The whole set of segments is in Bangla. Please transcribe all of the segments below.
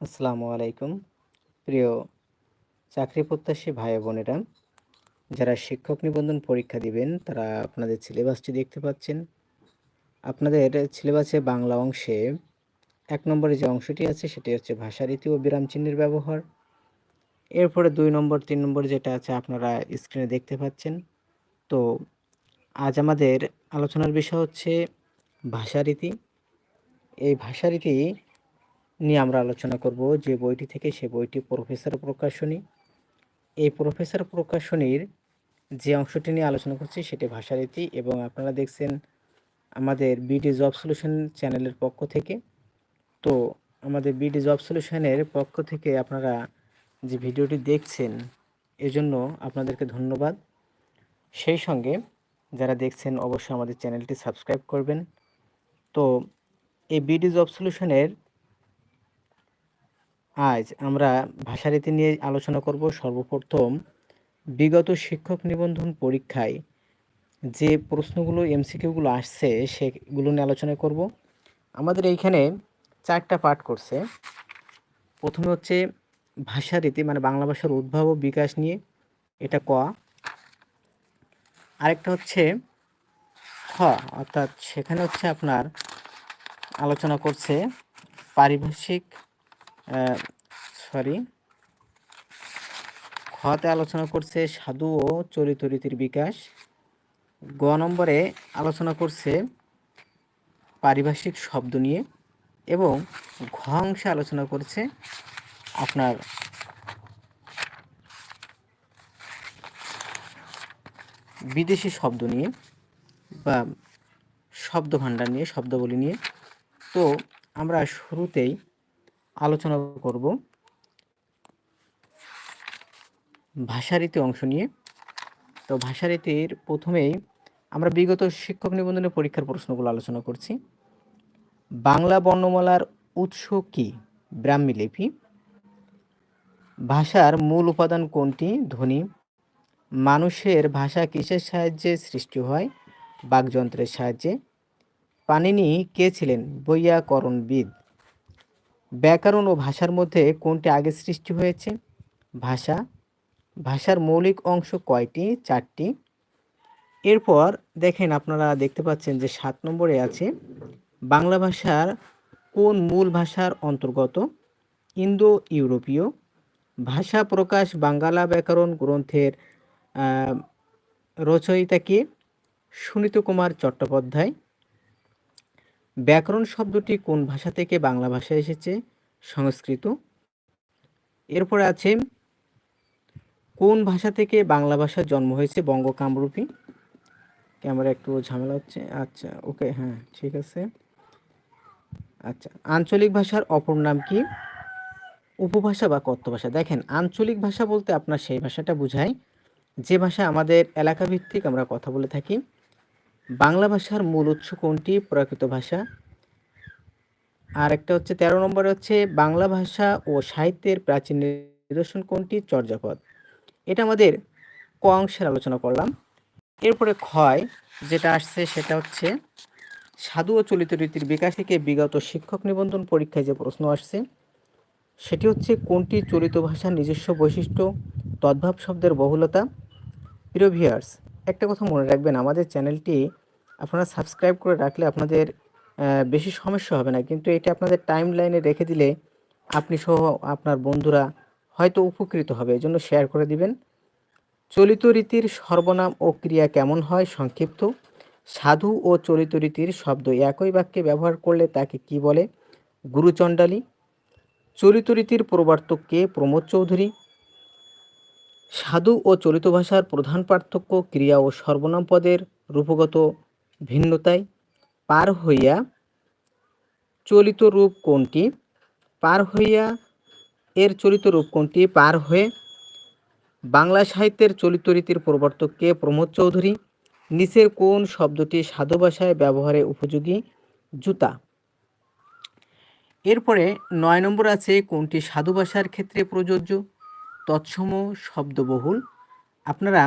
আসসালামু আলাইকুম। প্রিয় চাকরি প্রত্যাশী ভাই বোনেরা, যারা শিক্ষক নিবন্ধন পরীক্ষা দিবেন, তারা আপনাদের সিলেবাসটি দেখতে পাচ্ছেন। আপনাদের সিলেবাসে বাংলা অংশে এক নম্বরে যে অংশটি আছে, সেটি হচ্ছে ভাষারীতি ও বিরাম চিহ্নের ব্যবহার। এরপরে দুই নম্বর, তিন নম্বর যেটা আছে, আপনারা স্ক্রিনে দেখতে পাচ্ছেন। তো আজ আমাদের আলোচনার বিষয় হচ্ছে ভাষারীতি এই ভাষারীতি নিয়ে আমরা আলোচনা করব যে বইটি থেকে সে বইটি প্রফেসর প্রকাশনী। এই প্রফেসর প্রকাশনীর যে অংশটি নিয়ে আলোচনা করছি সেটি ভাষারীতি এবং আপনারা দেখছেন আমাদের বিডি জব সলিউশন চ্যানেলের পক্ষ থেকে। তো আমাদের বিডি জব সলিউশনের পক্ষ থেকে আপনারা যে ভিডিওটি দেখছেন, এজন্য আপনাদেরকে ধন্যবাদ। সেই সঙ্গে যারা দেখছেন, অবশ্যই আমাদের চ্যানেলটি সাবস্ক্রাইব করবেন। তো এই বিডি জব সলিউশনের আজ আমরা ভাষারীতি নিয়ে আলোচনা করব সর্বপ্রথম বিগত শিক্ষক নিবন্ধন পরীক্ষায় যে প্রশ্নগুলো এমসিকিউগুলো আসছে সেগুলো নিয়ে আলোচনা করব। আমাদের এইখানে চারটা পাঠ করছে। প্রথমে হচ্ছে ভাষারীতি মানে বাংলা ভাষার উদ্ভাব ও বিকাশ নিয়ে, এটা ক। আরেকটা হচ্ছে খ, অর্থাৎ সেখানে হচ্ছে আপনার আলোচনা করছে পারিভাষিক সরি খতে আলোচনা করছে সাধু ও চরিত রীতির বিকাশ। গ নম্বরে আলোচনা করছে পারিভাষিক শব্দ নিয়ে এবং ঘ অংশে আলোচনা করছে আপনার বিদেশি শব্দ নিয়ে বা শব্দ ভাণ্ডার নিয়ে, শব্দাবলী নিয়ে। তো আমরা শুরুতেই আলোচনা করব। ভাষারীতি অংশ নিয়ে। তো ভাষারীতির প্রথমেই আমরা বিগত শিক্ষক নিবন্ধনের পরীক্ষার প্রশ্নগুলো আলোচনা করছি। বাংলা বর্ণমালার উৎস কি? ব্রাহ্মী লিপি। ভাষার মূল উপাদান কোনটি? ধ্বনি। মানুষের ভাষা কিসের সাহায্যে সৃষ্টি হয়? বাকযন্ত্রের সাহায্যে। পানিনি কে ছিলেন? বৈয়াকরণবিদ। ব্যাকরণ ও ভাষার মধ্যে কোনটি আগে সৃষ্টি হয়েছে? ভাষা। ভাষার মৌলিক অংশ কয়টি? চারটি। এরপর দেখেন আপনারা দেখতে পাচ্ছেন যে সাত নম্বরে আছে, বাংলা ভাষার কোন মূল ভাষার অন্তর্গত? ইন্দো ইউরোপীয় ভাষা প্রকাশ বাঙ্গালা ব্যাকরণ গ্রন্থের রচয়িতা কে? সুনীত কুমার চট্টোপাধ্যায়। ব্যাকরণ শব্দটি কোন ভাষা থেকে বাংলা ভাষায় এসেছে? সংস্কৃত। এরপরে আছে, কোন ভাষা থেকে বাংলা ভাষার জন্ম হয়েছে বঙ্গ কামরূপী ক্যামেরা একটু ঝামেলা হচ্ছে। আচ্ছা ওকে হ্যাঁ ঠিক আছে। আচ্ছা আঞ্চলিক ভাষার অপর নাম কি? উপভাষা বা কথ্য ভাষা। দেখেন, আঞ্চলিক ভাষা বলতে আপনার সেই ভাষাটা বোঝায় যে ভাষা আমাদের এলাকা ভিত্তিক আমরা কথা বলে থাকি। বাংলা ভাষার মূল উৎস কোনটি? প্রাকৃত ভাষা। আর একটা হচ্ছে তেরো নম্বরে হচ্ছে বাংলা ভাষা ও সাহিত্যের প্রাচীন নিদর্শন কোনটি? চর্যাপদ। এটা আমাদের ক অংশের আলোচনা করলাম। এরপরে ক্ষয় যেটা আসছে সেটা হচ্ছে, সাধু ও চলিত রীতির বিকাশ থেকে বিগত শিক্ষক নিবন্ধন পরীক্ষায় যে প্রশ্ন আসছে, সেটি হচ্ছে কোনটি চলিত ভাষার নিজস্ব বৈশিষ্ট্য, তদ্ভাব শব্দের বহুলতা? প্রিয় ভিয়ার্স একটা কথা মনে রাখবেন, আমাদের চ্যানেলটি আপনারা সাবস্ক্রাইব করে রাখলে আপনাদের বেশি সমস্যা হবে না। কিন্তু এটা আপনাদের টাইম লাইনে রেখে দিলে আপনি সহ আপনার বন্ধুরা হয়তো উপকৃত হবে। এজন্য শেয়ার করে দিবেন। চলিত রীতির সর্বনাম ও ক্রিয়া কেমন হয় সংক্ষিপ্ত। সাধু ও চলিত রীতির শব্দ একই বাক্যে ব্যবহার করলে তাকে কি বলে? গুরুচণ্ডালী। চলিত রীতির প্রবর্তক কে? প্রমোদ চৌধুরী। সাধু ও চলিত ভাষার প্রধান পার্থক্য ক্রিয়া ও সর্বনাম পদের রূপগত ভিন্নতায় পার হইয়া চলিত রূপ কোনটি? পার হইয়া এর চলিত রূপ কোনটি? পার হয়ে বাংলা সাহিত্যের চলিত রীতির প্রবর্তককে প্রমোদ চৌধুরী। নিচের কোন শব্দটি সাধু ভাষায় ব্যবহারে উপযোগী? জুতা। এরপরে নয় নম্বর আছে কোনটি সাধু ভাষার ক্ষেত্রে প্রযোজ্য? তৎসম শব্দবহুল। আপনারা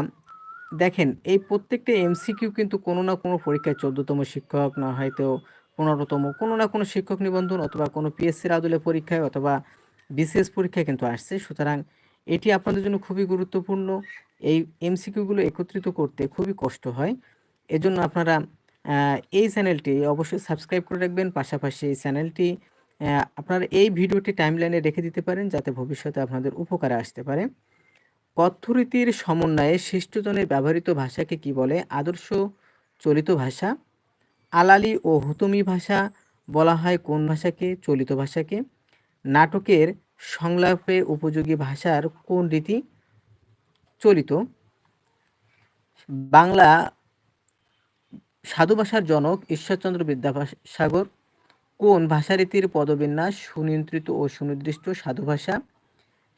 দেখেন, এই প্রত্যেকটা এমসিকিউ কিন্তু কোনো না কোনো পরীক্ষায় চোদ্দতম শিক্ষক, না হয়তো পনেরোতম, কোনো না কোনো শিক্ষক নিবন্ধন অথবা কোনো পিএসসির আদলে পরীক্ষায় অথবা বিসিএস পরীক্ষায় কিন্তু আসছে। সুতরাং এটি আপনাদের জন্য খুবই গুরুত্বপূর্ণ। এই এমসিকিউগুলো একত্রিত করতে খুবই কষ্ট হয়। এজন্য আপনারা এই চ্যানেলটি অবশ্যই সাবস্ক্রাইব করে রাখবেন। পাশাপাশি এই চ্যানেলটি আপনারা এই ভিডিওটি টাইমলাইনে রেখে দিতে পারেন যাতে ভবিষ্যতে আপনাদের উপকারে আসতে পারে। কথ্যরীতির সমন্বয়ে শিষ্টজনের ব্যবহৃত ভাষাকে কি বলে? আদর্শ চলিত ভাষা। আলালি ও হুতুমি ভাষা বলা হয় কোন ভাষাকে? চলিত ভাষাকে। নাটকের সংলাপে উপযোগী ভাষার কোন রীতি? চলিত। বাংলা সাধু ভাষার জনক ঈশ্বরচন্দ্র বিদ্যাসাগর কোন ভাষারীতির পদবিন্যাস সুনিয়ন্ত্রিত ও সুনির্দিষ্ট সাধু ভাষা?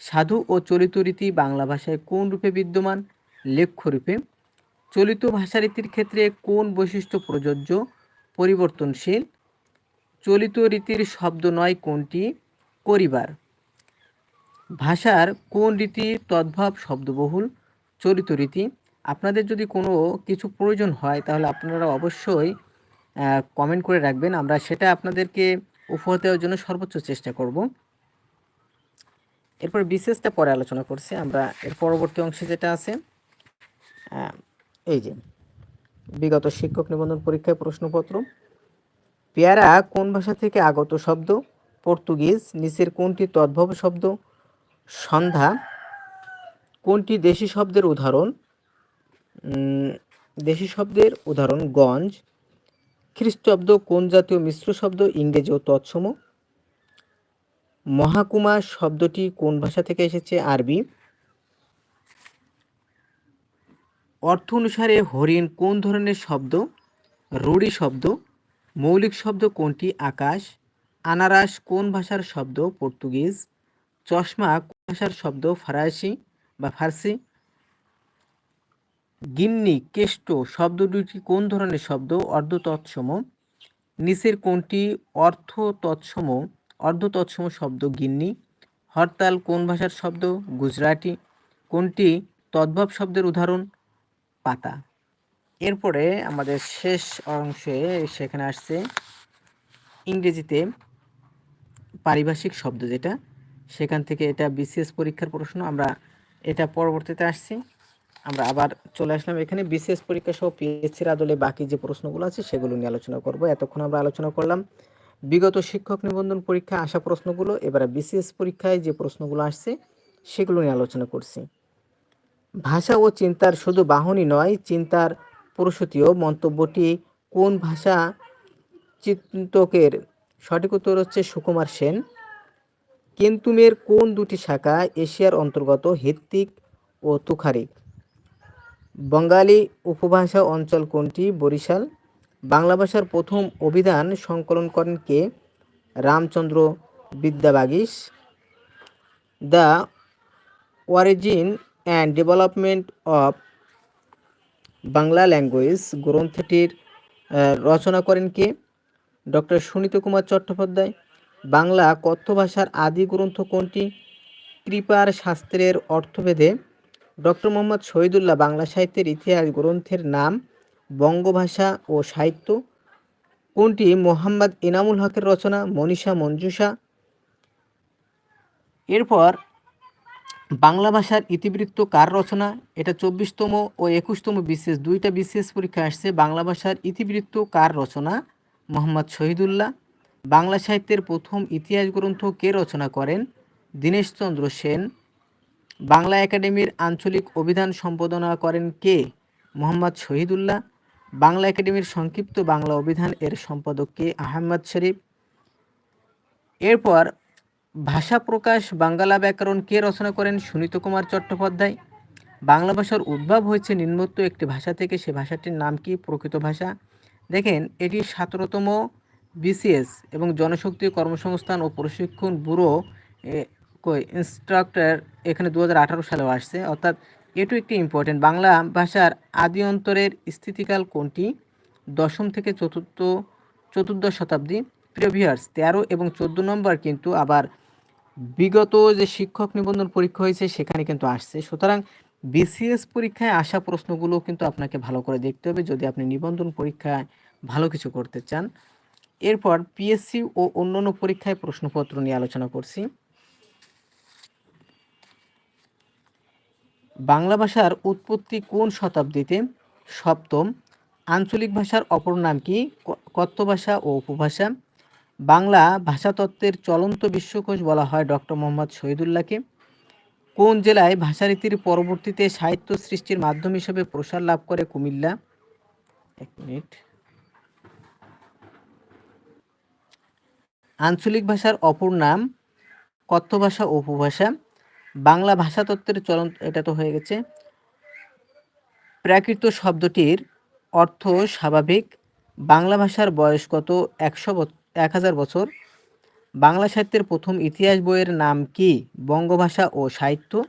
সাধু ও চলিত রীতি বাংলা ভাষায় কোন রূপে বিদ্যমান? লেখ্য রূপে। চলিত ভাষারীতির ক্ষেত্রে কোন বৈশিষ্ট্য প্রযোজ্য? পরিবর্তনশীল। চলিত রীতির শব্দ নয় কোনটি? করিবার। ভাষার কোন রীতি তদ্ভাব শব্দবহুল? চলিত রীতি। আপনাদের যদি কোনো কিছু প্রয়োজন হয় তাহলে আপনারা অবশ্যই কমেন্ট করে রাখবেন। আমরা সেটা আপনাদেরকে উপহার দেওয়ার জন্য সর্বোচ্চ চেষ্টা করব। এরপর বিশেষটা পরে আলোচনা করছি। আমরা এর পরবর্তী অংশে যেটা আছে এই যে, বিগত শিক্ষক নিবন্ধন পরীক্ষায় প্রশ্নপত্র। পেয়ারা কোন ভাষা থেকে আগত শব্দ? পর্তুগিজ, নিচের কোনটি তদ্ভব শব্দ? সন্ধ্যা, কোনটি দেশি শব্দের উদাহরণ? দেশি শব্দের উদাহরণ গঞ্জ খ্রিস্টাব্দ কোন জাতীয় মিশ্র শব্দ? ইংরেজি ও তৎসম। মহাকুমা শব্দটি কোন ভাষা থেকে এসেছে? আরবি। অর্থ অনুসারে হরিণ কোন ধরনের শব্দ? রুড়ি শব্দ। মৌলিক শব্দ কোনটি? আকাশ। আনারাস কোন ভাষার শব্দ? পর্তুগিজ। চশমা কোন ভাষার শব্দ? ফরাসি বা ফার্সি। গিন্নি, কেষ্ট, শব্দ দুটি কোন ধরনের শব্দ? অর্ধ তৎসম নিচের কোনটি? অর্থ তৎসম অর্ধ তৎসম শব্দ গিন্নি। হরতাল কোন ভাষার শব্দ? গুজরাটি। কোনটি তদ্ভব শব্দের উদাহরণ? পাতা। এরপরে আমাদের শেষ অংশে সেখানে আসছে ইংরেজিতে পারিভাষিক শব্দ যেটা। সেখান থেকে এটা বিসিএস পরীক্ষার প্রশ্ন। আমরা এটা পরবর্তীতে আসছি। আমরা আবার চলে আসলাম এখানে বিসিএস পরীক্ষা সহ পিএসসির আদলে বাকি যে প্রশ্নগুলো আছে সেগুলো নিয়ে আলোচনা করব। এতক্ষণ আমরা আলোচনা করলাম বিগত শিক্ষক নিবন্ধন পরীক্ষায় আসা প্রশ্নগুলো, এবারে বিসিএস পরীক্ষায় যে প্রশ্নগুলো আসছে সেগুলো নিয়ে আলোচনা করছি। ভাষা ও চিন্তার শুধু বাহনই নয়, চিন্তার প্রসূতীয় মন্তব্যটি কোন ভাষা চিন্তকের? সঠিক উত্তর হচ্ছে সুকুমার সেন। কেন্তুমের কোন দুটি শাখা এশিয়ার অন্তর্গত, হিত্তিক ও তুখারিক? বঙ্গালী উপভাষা অঞ্চল কোনটি? বরিশাল। বাংলা ভাষার প্রথম অভিধান সংকলন করেন কে? Ramchandra Vidyabagish the origin and development of Bangla language গ্রন্থটির রচনা করেন কে? ডক্টর সুনীত কুমার চট্টোপাধ্যায়। বাংলা কথ্য ভাষার আদি গ্রন্থ কোনটি? কৃপার শাস্ত্রের অর্থভেদে ডক্টর মোহাম্মদ শহীদুল্লাহ বাংলা সাহিত্যের ইতিহাস গ্রন্থের নাম, বঙ্গভাষা ও সাহিত্য। কোনটি? মোহাম্মদ ইনামুল হকের রচনা, মনীষা মঞ্জুষা। এরপর বাংলা ভাষার ইতিবৃত্ত কার রচনা? এটা চব্বিশতম ও একুশতম বিশেষ, দুইটা বিশেষ পরীক্ষা আসছে। বাংলা ভাষার ইতিবৃত্ত কার রচনা? মোহাম্মদ শহীদুল্লাহ। বাংলা সাহিত্যের প্রথম ইতিহাস গ্রন্থ কে রচনা করেন? দীনেশচন্দ্র সেন। বাংলা একাডেমির আঞ্চলিক অভিধান সম্পাদনা করেন কে? মোহাম্মদ শহীদুল্লাহ। বাংলা একাডেমির সংক্ষিপ্ত বাংলা অভিধান এর সম্পাদক কে? আহমদ শরীফ। এরপর ভাষা প্রকাশ বাঙ্গালা ব্যাকরণ কে রচনা করেন? সুনীত কুমার চট্টোপাধ্যায়। বাংলা ভাষার উদ্ভব হয়েছে নিম্নোক্ত একটি ভাষা থেকে, সে ভাষাটির নাম কি? প্রকৃত ভাষা। দেখেন, এটি সতেরোতম বিসিএস এবং জনশক্তি কর্মসংস্থান ও প্রশিক্ষণ ব্যুরো কই ইনস্ট্রাক্টর এখানে দু হাজার আঠারো সালেও আসছে। অর্থাৎ এটু একটি ইম্পর্টেন্ট বাংলা ভাষার আদি অন্তরের স্থিতিকাল কোনটি? দশম থেকে চতুর্থ, চতুর্দশ শতাব্দী প্রিভিয়ার্স তেরো এবং চোদ্দ নম্বর কিন্তু আবার বিগত যে শিক্ষক নিবন্ধন পরীক্ষা হয়েছে, সেখানে কিন্তু আসছে। সুতরাং বিসিএস পরীক্ষায় আসা প্রশ্নগুলো কিন্তু আপনাকে ভালো করে দেখতে হবে যদি আপনি নিবন্ধন পরীক্ষায় ভালো কিছু করতে চান। এরপর পিএসসি ও অন্যান্য পরীক্ষায় প্রশ্নপত্র নিয়ে আলোচনা করছি। বাংলা ভাষার উৎপত্তি কোন শতাব্দীতে? সপ্তম। আঞ্চলিক ভাষার অপর নাম কি? কথ্য ভাষা ও উপভাষা। বাংলা ভাষাতত্ত্বের চলন্ত বিশ্বকোষ বলা হয় ডক্টর মোহাম্মদ শহীদুল্লাহকে। কোন জেলায় ভাষারীতির পরবর্তীতে সাহিত্য সৃষ্টির মাধ্যম হিসেবে প্রসার লাভ করে কুমিল্লা? এক মিনিট। আঞ্চলিক ভাষার অপর নাম কথ্য ভাষা উপভাষা। বাংলা ভাষাতত্ত্বের চলন, এটা তো হয়ে গেছে। প্রাকৃত শব্দটির অর্থ স্বাভাবিক। বাংলা ভাষার বয়স কত? একশো এক হাজার বছর। বাংলা সাহিত্যের প্রথম ইতিহাস বইয়ের নাম কি? বঙ্গভাষা ও সাহিত্য।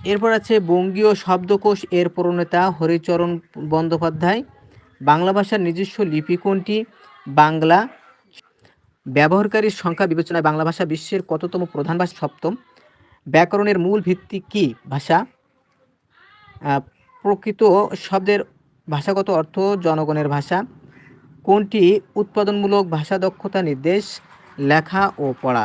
এরপর আছে বঙ্গীয় শব্দকোষ, এর প্রণেতা, হরিচরণ বন্দ্যোপাধ্যায়। বাংলা ভাষার নিজস্ব লিপি কোনটি? বাংলা ব্যবহারকারীর সংখ্যা বিবেচনায় বাংলা ভাষা বিশ্বের কততম প্রধান ভাষা সপ্তম? ব্যাকরণের মূল ভিত্তি কি ভাষা? প্রকৃত শব্দের ভাষাগত অর্থ জনগণের ভাষা। কোনটি উৎপাদনমূলক ভাষা দক্ষতা নির্দেশ, লেখা ও পড়া?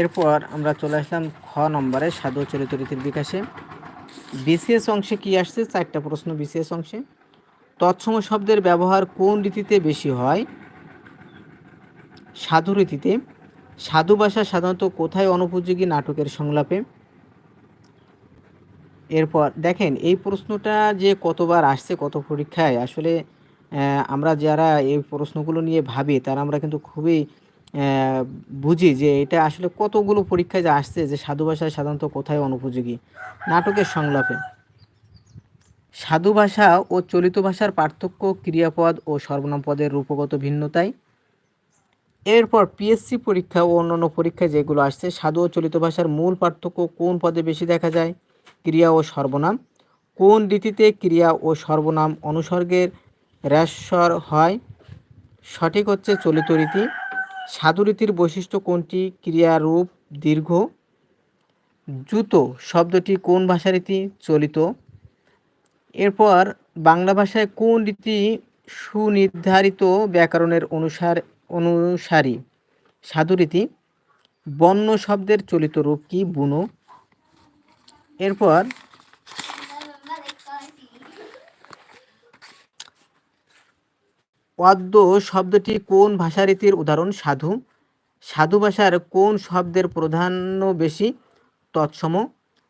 এরপর আমরা চলে আসলাম খ নম্বরে সাধু চরিত বিকাশে। বিসিএস অংশে কি আসছে? চারটা প্রশ্ন বিসিএস অংশে। তৎসম শব্দের ব্যবহার কোন রীতিতে বেশি হয়? সাধু রীতিতে। সাধু ভাষা সাধারণত কোথায় অনুপযোগী নাটকের সংলাপে? এরপর দেখেন, এই প্রশ্নটা যে কতবার আসছে কত পরীক্ষায়, আসলে আমরা যারা এই প্রশ্নগুলো নিয়ে ভাবি, তারা আমরা কিন্তু খুবই বুঝি যে এটা আসলে কতগুলো পরীক্ষায় যে আসছে যে সাধু ভাষা সাধারণত কোথায় অনুপযোগী? নাটকের সংলাপে। সাধু ভাষা ও চলিত ভাষার পার্থক্য, ক্রিয়াপদ ও সর্বনাম পদের রূপগত ভিন্নতায়। এরপর পিএসসি পরীক্ষা ও অন্যান্য পরীক্ষায় যেগুলো আসছে, সাধু ও চলিত ভাষার মূল পার্থক্য কোন পদে বেশি দেখা যায়? ক্রিয়া ও সর্বনাম। কোন রীতিতে ক্রিয়া ও সর্বনাম অনুসর্গের হ্রাস্বর হয়? সঠিক হচ্ছে চলিত রীতি। সাধু রীতির বৈশিষ্ট্য কোনটি? ক্রিয়ারূপ, দীর্ঘ। জুতো শব্দটি কোন ভাষারীতি চলিত? এরপর বাংলা ভাষায় কোন রীতি সুনির্ধারিত ব্যাকরণের অনুসার অনুসারী? সাধুরীতি। বন্য শব্দের চলিত রূপ কি? বুনো। এরপর অদ্য শব্দটি কোন ভাষারীতির উদাহরণ? সাধু। সাধু ভাষার কোন শব্দের প্রাধান্য বেশি? তৎসম।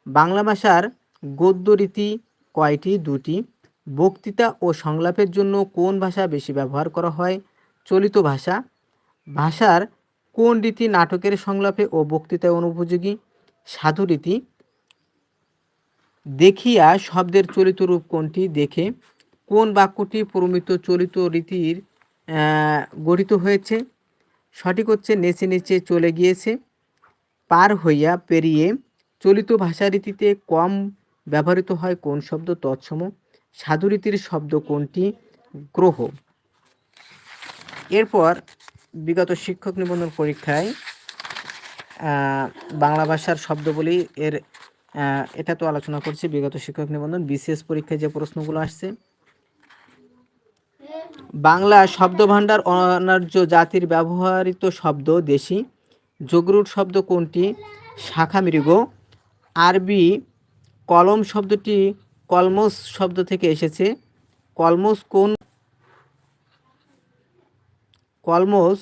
বাংলা ভাষার গদ্য রীতি কয়টি? দুটি। বক্তৃতা ও সংলাপের জন্য কোন ভাষা বেশি ব্যবহার করা হয়? চলিত ভাষা। ভাষার কোন রীতি নাটকের সংলাপে ও বক্তৃতায় অনুপযোগী? সাধু রীতি। দেখিয়া শব্দের চলিত রূপ কোনটি? দেখে। কোন বাক্যটি প্রমিত চলিত রীতির গঠিত হয়েছে? সঠিক হচ্ছে, নেচে নেচে চলে গিয়েছে, পার হইয়া পেরিয়ে চলিত ভাষারীতিতে কম ব্যবহৃত হয় কোন শব্দ? তৎসম। সাধুরীতির শব্দ কোনটি? গ্রহ। এরপর বিগত শিক্ষক নিবন্ধন পরীক্ষায় বাংলা ভাষার শব্দবলী এর এটা তো আলোচনা করছি বিগত শিক্ষক নিবন্ধন, বিসিএস পরীক্ষায় যে প্রশ্নগুলো আসছে বাংলা শব্দভাণ্ডার অনার্য জাতির ব্যবহৃত শব্দ দেশি। জগরুট শব্দ কোনটি? শাখা মৃগ। আরবি কলম শব্দটি কলমস শব্দ থেকে এসেছে। কলমস কোন? কলমস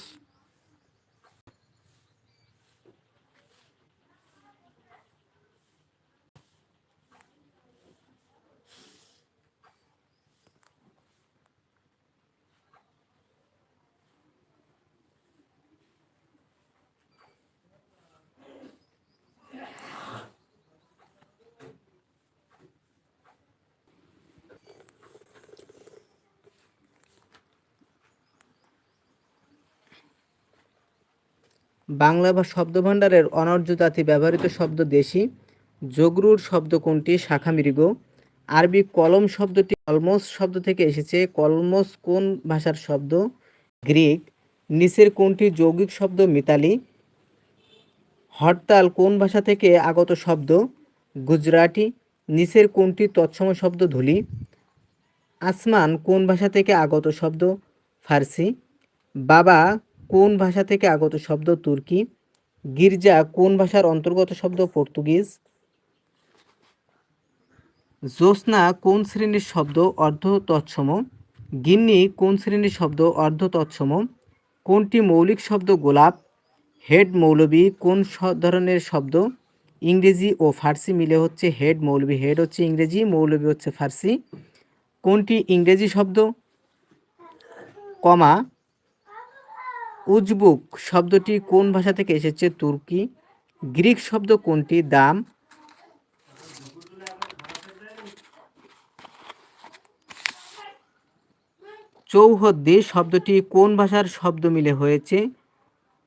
বাংলা বা শব্দভাণ্ডারের অনর্য জাতি ব্যবহৃত শব্দ দেশি যোগরুর শব্দ কোনটি, শাখা মৃগ, আরবি কলম শব্দটি কলমস শব্দ থেকে এসেছে, কলমস কোন ভাষার শব্দ, গ্রিক, নিচের কোনটি যৌগিক শব্দ, মিতালি, হরতাল কোন ভাষা থেকে আগত শব্দ, গুজরাটি, নিচের কোনটি তৎসম শব্দ, ধুলি, আসমান কোন ভাষা থেকে আগত শব্দ, ফার্সি, বাবা কোন ভাষা থেকে আগত শব্দ তুর্কি? গির্জা কোন ভাষার অন্তর্গত শব্দ পর্তুগিজ? জ্যোৎস্না কোন শ্রেণির শব্দ অর্ধ তৎসম গিন্নি কোন শ্রেণির শব্দ অর্ধ তৎসম কোনটি মৌলিক শব্দ গোলাপ? হেড মৌলবী কোন ধরনের শব্দ? ইংরেজি ও ফার্সি মিলে হচ্ছে হেড মৌলবী, হেড হচ্ছে ইংরেজি, মৌলবী হচ্ছে ফার্সি। কোনটি ইংরেজি শব্দ? কমা উজবুক শব্দটি কোন ভাষা থেকে এসেছে? তুর্কি। গ্রিক শব্দ কোনটি? দাম। চৌহদ্দি শব্দটি কোন ভাষার শব্দ মিলে হয়েছে?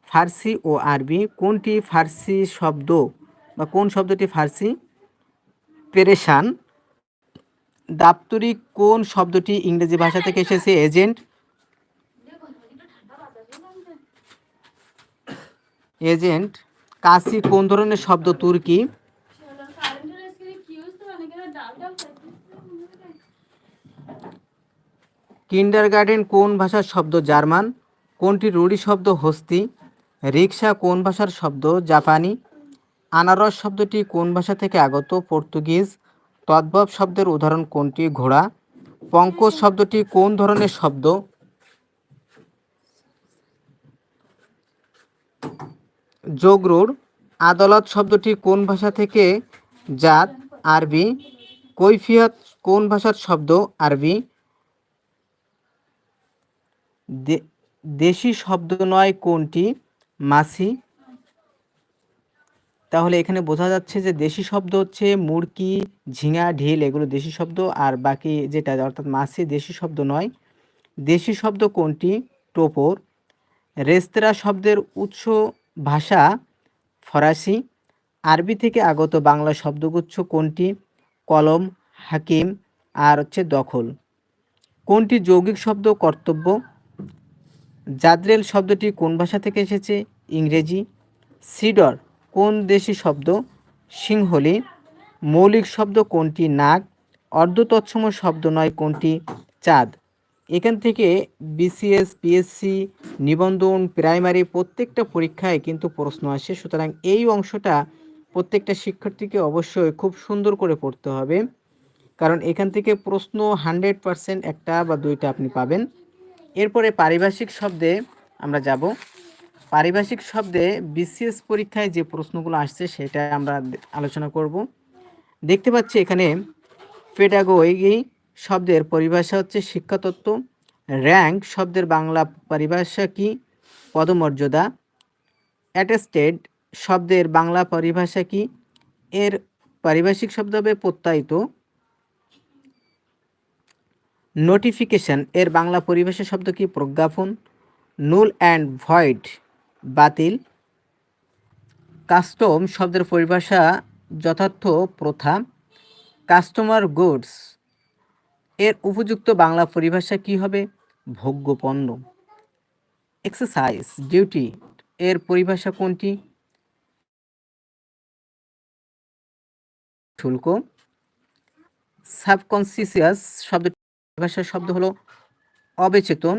ফার্সি ও আরবি। কোনটি ফার্সি শব্দ বা কোন শব্দটি ফার্সি? পেরেশান। দাপ্তরিক কোন শব্দটি ইংরেজি ভাষা থেকে এসেছে? এজেন্ট এজেন্ট, কাশি কোন ধরনের শব্দ, তুর্কি? কিন্ডার গার্ডেন কোন ভাষার শব্দ, জার্মান? কোনটি রুড়ি শব্দ, হস্তি? রিক্সা কোন ভাষার শব্দ, জাপানি? আনারস শব্দটি কোন ভাষা থেকে আগত, পর্তুগিজ? তদ্ভব শব্দের উদাহরণ কোনটি, ঘোড়া? পঙ্কজ শব্দটি কোন ধরনের শব্দ? যোগরুর আদালত শব্দটি কোন ভাষা থেকে? জাত, আরবি। কৈফিয়ত কোন ভাষার শব্দ, আরবি? দেশি শব্দ নয় কোনটি? মাসি তাহলে এখানে বোঝা যাচ্ছে যে দেশি শব্দ হচ্ছে মুরকি, ঝিঙা, ঢিল, এগুলো দেশি শব্দ, আর বাকি যেটা, অর্থাৎ মাসি দেশি শব্দ নয়। দেশি শব্দ কোনটি? টোপর। রেস্তোরাঁ শব্দের উৎস ভাষা ফরাসি, আরবি থেকে আগত বাংলা শব্দগুচ্ছ কোনটি? কলম, হাকিম, আর হচ্ছে দখল। কোনটি যৌগিক শব্দ কর্তব্য? জাদ্রেল শব্দটি কোন ভাষা থেকে এসেছে? ইংরেজি। সিডর কোন দেশি শব্দ? সিংহলি। মৌলিক শব্দ কোনটি? নাক অর্ধতৎসম শব্দ নয় কোনটি? চাঁদ। এখান থেকে বিসিএস পিএসসি নিবন্ধন প্রাইমারি প্রত্যেকটা পরীক্ষায় কিন্তু প্রশ্ন আসে। সুতরাং এই অংশটা প্রত্যেকটা শিক্ষার্থীকে অবশ্যই খুব সুন্দর করে পড়তে হবে। কারণ এখান থেকে প্রশ্ন হান্ড্রেড পারসেন্ট একটা বা দুইটা আপনি পাবেন। এরপরে পারিভাষিক শব্দে আমরা যাব। পারিভাষিক শব্দে বিসিএস পরীক্ষায় যে প্রশ্নগুলো আসছে সেটা আমরা আলোচনা করব। দেখতে পাচ্ছি এখানে পেডাগোগি শব্দের পরিভাষা হচ্ছে শিক্ষাতত্ত্ব। র্যাঙ্ক শব্দের বাংলা পরিভাষা কি? পদমর্যাদা। অ্যাটেস্টেড শব্দের বাংলা পরিভাষা কি? এর পারিভাষিক শব্দ হবে প্রত্যায়িত। নোটিফিকেশন এর বাংলা পরিভাষা শব্দ কি? প্রজ্ঞাপন। নুল অ্যান্ড ভয়েড বাতিল। কাস্টম শব্দের পরিভাষা যথার্থ প্রথা। কাস্টমার গুডস এর উপযুক্ত বাংলা পরিভাষা কি হবে? ভোগ্য পণ্য এক্সারসাইজ ডিউটি এর পরিভাষা কোনটি? শুল্ক। সাবকনসিয়াস শব্দ ভাষার শব্দ হলো অবেচেতন।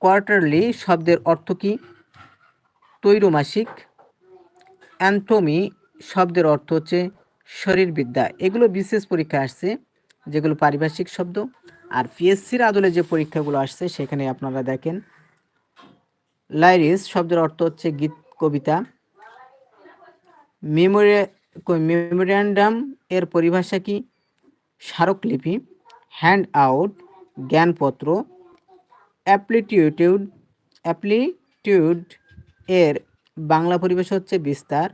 কোয়ার্টারলি শব্দের অর্থ কি? তৈরমাসিক অ্যান্টমি শব্দের অর্থ হচ্ছে শরীরবিদ্যা। এগুলো বিশেষ পরীক্ষা আসছে। যেগুলো পারিভাষিক শব্দ। আর পিএসসির আদলে যে পরীক্ষাগুলো আসছে, সেখানে আপনারা দেখেন লাইরিস শব্দের অর্থ হচ্ছে গীত, কবিতা। মেমোরি মেমোরিয়ান্ডাম এর পরিভাষা কি? স্মারকলিপি হ্যান্ড আউট জ্ঞানপত্র অ্যাপ্লিটিউটিউড অ্যাপ্লিটিউড এর বাংলা পরিবেশ হচ্ছে বিস্তার।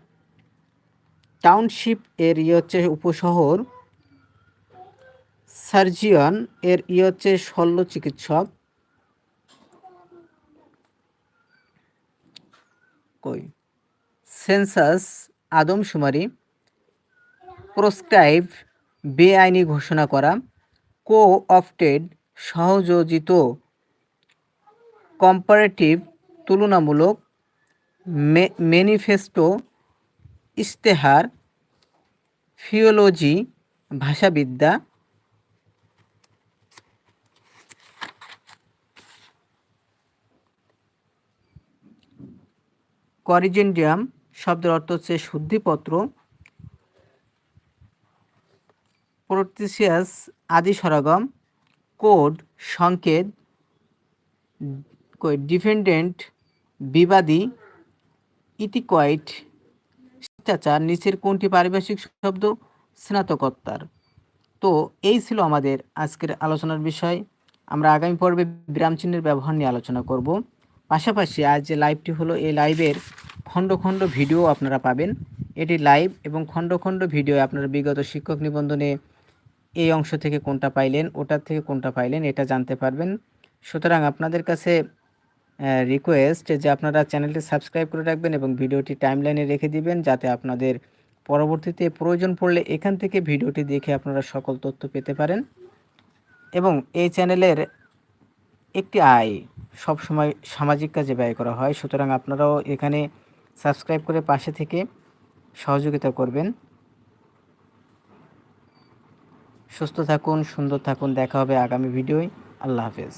টাউনশিপ এর ইয়ে হচ্ছে উপশহর। সার্জিয়ন এর ইয়ে হচ্ছে শল্য চিকিৎসক। কই? সেন্সাস আদমশুমারি প্রস্ক্রাইব বেআইনি ঘোষণা করা কো অফটেড সহযোজিত কম্পারেটিভ তুলনামূলক ম্যানিফেস্টো ইশতেহার ফিওলজি ভাষাবিদ্যা করিজেন্ডিয়াম শব্দের অর্থ হচ্ছে শুদ্ধিপত্র। প্রোটিসিয়াস আদি সরগম কোড, সংকেত ডিফেন্ডেন্ট, বিবাদী, ইতিকয়েট, শিষ্টাচার, নিচের কোনটি পারিভাষিক শব্দ, স্নাতকোত্তর। তো এই ছিল আমাদের আজকের আলোচনার বিষয়। আমরা আগামী পর্বে বিরাম চিহ্নের ব্যবহার নিয়ে আলোচনা করব। পাশাপাশি আজ যে লাইভটি হলো, এই লাইভের খণ্ড খণ্ড ভিডিও আপনারা পাবেন। এটি লাইভ এবং খণ্ড খণ্ড ভিডিও আপনারা বিগত শিক্ষক নিবন্ধনে এই অংশ থেকে কোনটা পাইলেন, ওটার থেকে কোনটা পাইলেন, এটা জানতে পারবেন। সুতরাং আপনাদের কাছে রিকোয়েস্ট যে আপনারা চ্যানেলটি সাবস্ক্রাইব করে রাখবেন এবং ভিডিওটি টাইমলাইনে রেখে দিবেন, যাতে আপনাদের পরবর্তীতে প্রয়োজন পড়লে এখান থেকে ভিডিওটি দেখে আপনারা সকল তথ্য পেতে পারেন। এবং এই চ্যানেলের একটি আয় সব সময় সামাজিক কাজে ব্যয় করা হয়। সুতরাং আপনারাও এখানে সাবস্ক্রাইব করে পাশে থেকে সহযোগিতা করবেন। সুস্থ থাকুন, সুন্দর থাকুন। দেখা হবে আগামী ভিডিওয়। আল্লাহ হাফেজ।